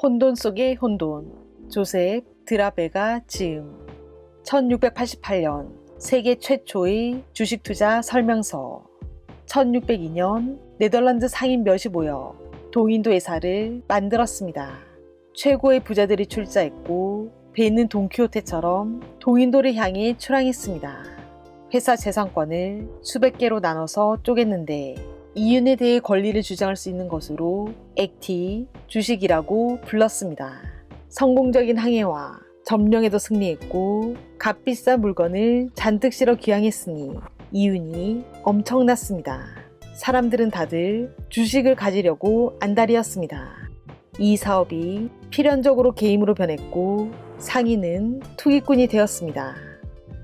혼돈 속의 혼돈 조셉 드라베가 지음 1688년 세계 최초의 주식 투자 설명서 1602년 네덜란드 상인 몇이 모여 동인도 회사를 만들었습니다. 최고의 부자들이 출자했고 배는 돈키호테처럼 동인도를 향해 출항했습니다. 회사 재산권을 수백 개로 나눠서 쪼갰는데 이윤에 대해 권리를 주장할 수 있는 것으로 액티, 주식이라고 불렀습니다. 성공적인 항해와 점령에도 승리했고 값비싼 물건을 잔뜩 실어 귀향했으니 이윤이 엄청났습니다. 사람들은 다들 주식을 가지려고 안달이었습니다. 이 사업이 필연적으로 게임으로 변했고 상인은 투기꾼이 되었습니다.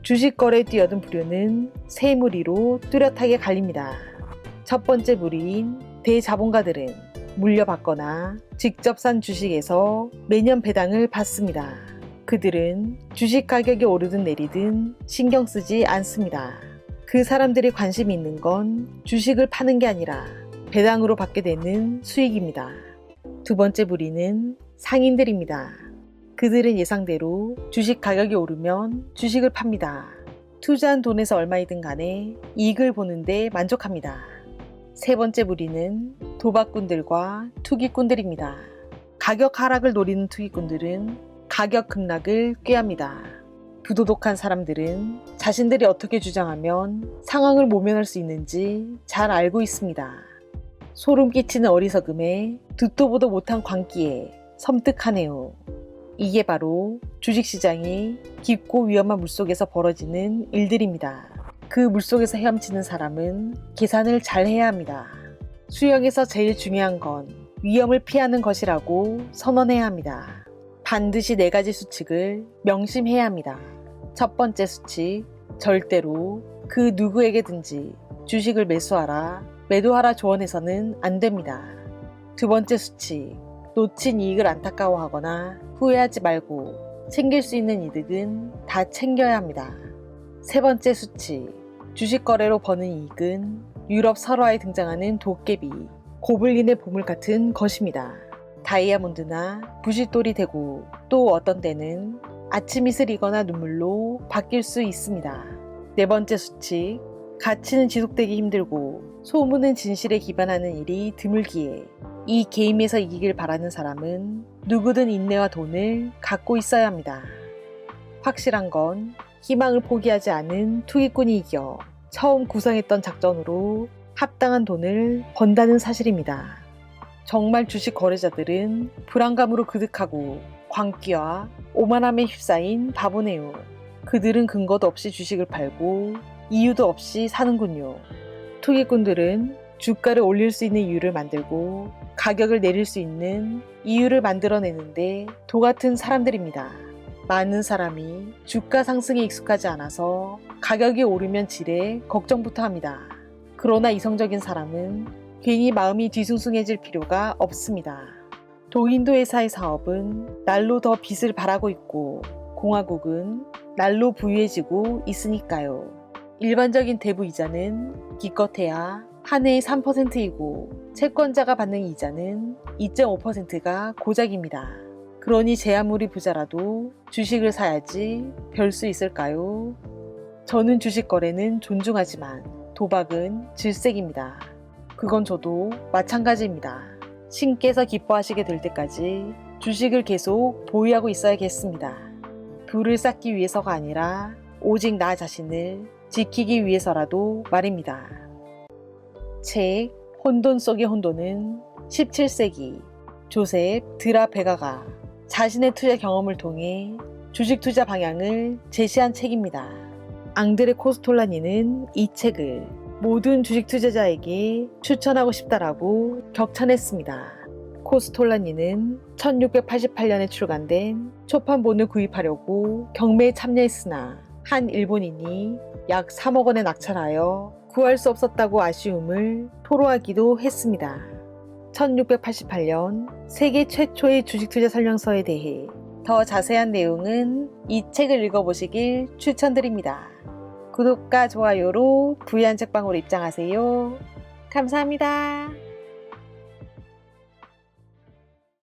주식 거래에 뛰어든 부류는 세 무리로 뚜렷하게 갈립니다. 첫 번째 무리인 대자본가들은 물려받거나 직접 산 주식에서 매년 배당을 받습니다. 그들은 주식 가격이 오르든 내리든 신경 쓰지 않습니다. 그 사람들이 관심 있는 건 주식을 파는 게 아니라 배당으로 받게 되는 수익입니다. 두 번째 무리는 상인들입니다. 그들은 예상대로 주식 가격이 오르면 주식을 팝니다. 투자한 돈에서 얼마이든 간에 이익을 보는데 만족합니다. 세 번째 무리는 도박꾼들과 투기꾼들입니다. 가격 하락을 노리는 투기꾼들은 가격 급락을 꾀합니다. 부도덕한 사람들은 자신들이 어떻게 주장하면 상황을 모면할 수 있는지 잘 알고 있습니다. 소름 끼치는 어리석음에 듣도 보도 못한 광기에 섬뜩하네요. 이게 바로 주식시장이 깊고 위험한 물속에서 벌어지는 일들입니다. 그 물속에서 헤엄치는 사람은 계산을 잘 해야 합니다. 수영에서 제일 중요한 건 위험을 피하는 것이라고 선언해야 합니다. 반드시 네 가지 수칙을 명심해야 합니다. 첫 번째 수칙, 절대로 그 누구에게든지 주식을 매수하라, 매도하라 조언해서는 안 됩니다. 두 번째 수칙, 놓친 이익을 안타까워하거나 후회하지 말고 챙길 수 있는 이득은 다 챙겨야 합니다. 세 번째 수칙, 주식 거래로 버는 이익은 유럽 설화에 등장하는 도깨비, 고블린의 보물 같은 것입니다. 다이아몬드나 부싯돌이 되고 또 어떤 때는 아침 이슬 이거나 눈물로 바뀔 수 있습니다. 네 번째 수칙, 가치는 지속되기 힘들고 소문은 진실에 기반하는 일이 드물기에 이 게임에서 이기길 바라는 사람은 누구든 인내와 돈을 갖고 있어야 합니다. 확실한 건 희망을 포기하지 않은 투기꾼이 이겨 처음 구성했던 작전으로 합당한 돈을 번다는 사실입니다. 정말 주식 거래자들은 불안감으로 그득하고 광기와 오만함에 휩싸인 바보네요. 그들은 근거도 없이 주식을 팔고 이유도 없이 사는군요. 투기꾼들은 주가를 올릴 수 있는 이유를 만들고 가격을 내릴 수 있는 이유를 만들어내는데 도 같은 사람들입니다. 많은 사람이 주가 상승에 익숙하지 않아서 가격이 오르면 지레 걱정부터 합니다. 그러나 이성적인 사람은 괜히 마음이 뒤숭숭해질 필요가 없습니다. 동인도 회사의 사업은 날로 더 빚을 바라고 있고 공화국은 날로 부유해지고 있으니까요. 일반적인 대부 이자는 기껏해야 한 해에 3%이고 채권자가 받는 이자는 2.5%가 고작입니다. 그러니 제 아무리 부자라도 주식을 사야지 별 수 있을까요? 저는 주식 거래는 존중하지만 도박은 질색입니다. 그건 저도 마찬가지입니다. 신께서 기뻐하시게 될 때까지 주식을 계속 보유하고 있어야겠습니다. 부를 쌓기 위해서가 아니라 오직 나 자신을 지키기 위해서라도 말입니다. 책 혼돈 속의 혼돈은 17세기 조셉 드라 베가가 자신의 투자 경험을 통해 주식 투자 방향을 제시한 책입니다. 앙드레 코스톨라니는 이 책을 모든 주식 투자자에게 추천하고 싶다라고 격찬했습니다. 코스톨라니는 1688년에 출간된 초판본을 구입하려고 경매에 참여했으나 한 일본인이 약 3억 원에 낙찰하여 구할 수 없었다고 아쉬움을 토로하기도 했습니다. 1688년 세계 최초의 주식 투자 설명서에 대해 더 자세한 내용은 이 책을 읽어보시길 추천드립니다. 구독과 좋아요로 부유한 책방으로 입장하세요. 감사합니다.